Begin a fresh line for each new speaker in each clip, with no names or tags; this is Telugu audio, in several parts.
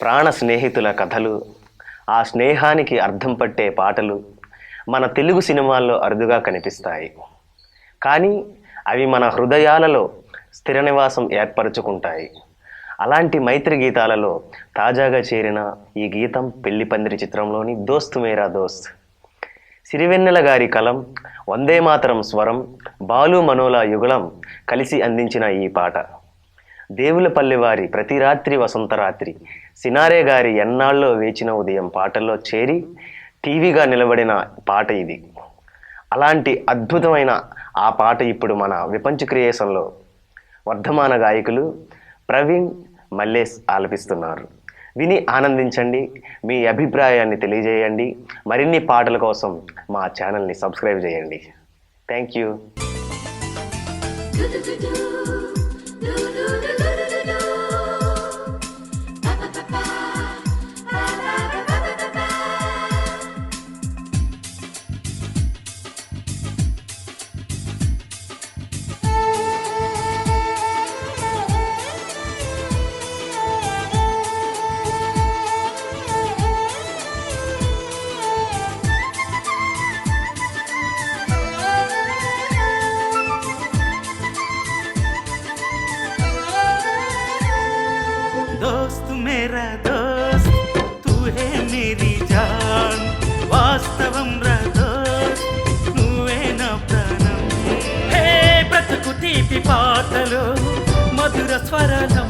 ప్రాణ స్నేహితుల కథలు ఆ స్నేహానికి అర్థం పట్టే పాటలు మన తెలుగు సినిమాల్లో అరుదుగా కనిపిస్తాయి. కానీ అవి మన హృదయాలలో స్థిర నివాసం ఏర్పరచుకుంటాయి. అలాంటి మైత్రి గీతాలలో తాజాగా చేరిన ఈ గీతం పెళ్ళి పందిరి చిత్రంలోని దోస్త్ మేరా దోస్త్. సిరివెన్నెల గారి కలం వందే మాతరం స్వరం బాలు మనోల యుగళం కలిసి అందించిన ఈ పాట. దేవులపల్లి వారి ప్రతి రాత్రి వసంత రాత్రి సినారే గారి ఎన్నాళ్ళో వేచిన ఉదయం పాటల్లో చేరి టీవీగా నిలబడిన పాట ఇది. అలాంటి అద్భుతమైన ఆ పాట ఇప్పుడు మన విపంచ క్రియేషన్లో వర్ధమాన గాయకులు ప్రవీణ్ మల్లేష్ ఆలపిస్తున్నారు. విని ఆనందించండి మీ అభిప్రాయాన్ని తెలియజేయండి మరిన్ని పాటల కోసం మా ఛానల్ని సబ్స్క్రైబ్ చేయండి. Thank
you. मेरा दोस्त तू है मेरी जान వాస్తవం రా దోస్త్ నువ్వే నా ప్రాణం హే బ్రతుకు తీపి పాటలో మధుర స్వరలమ్మణం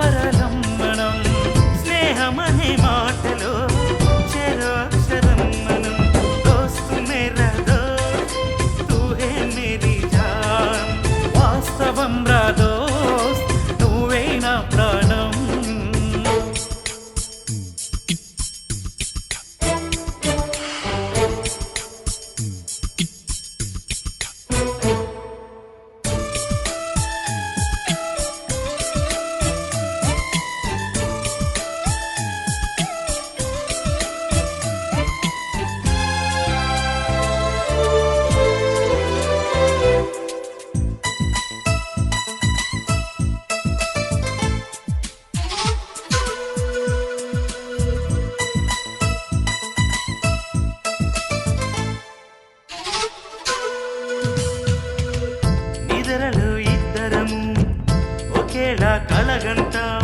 మధుర అలగంటాం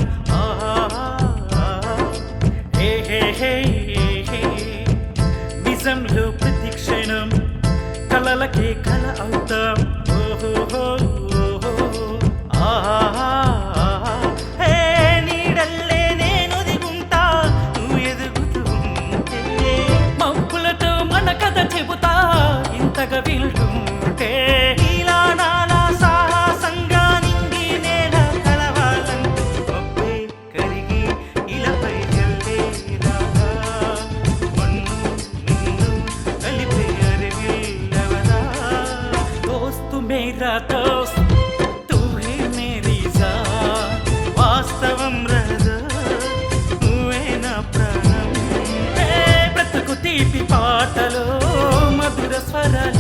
నిజంలో ప్రతి క్షణం కలలకే కల అవుతాం. ప్రీతి పాటలో మధుర స్వరాలు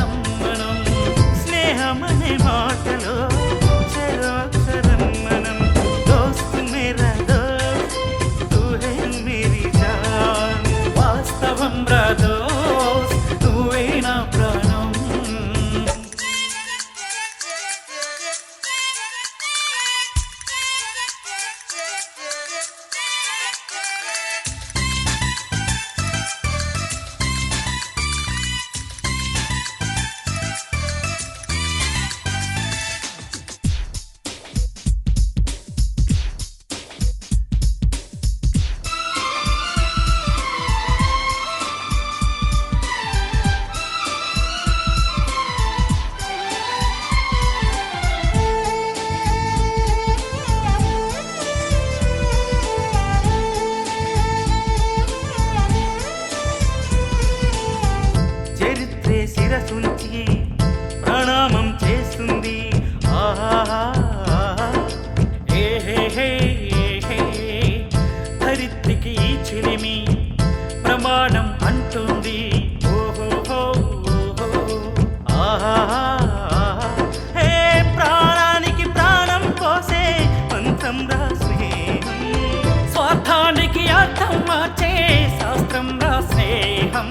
అర్థం మార్చే శాస్త్రం రాసే హం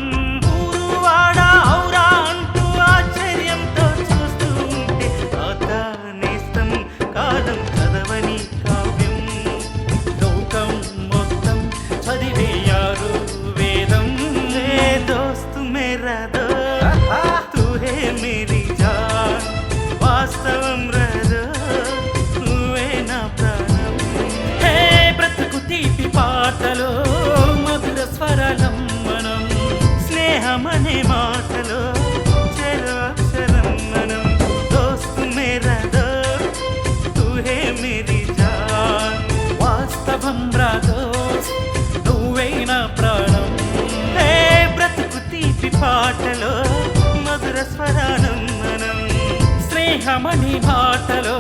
తీపి పాటలో మధుర స్వరానందనం స్నేహమణి బాటలో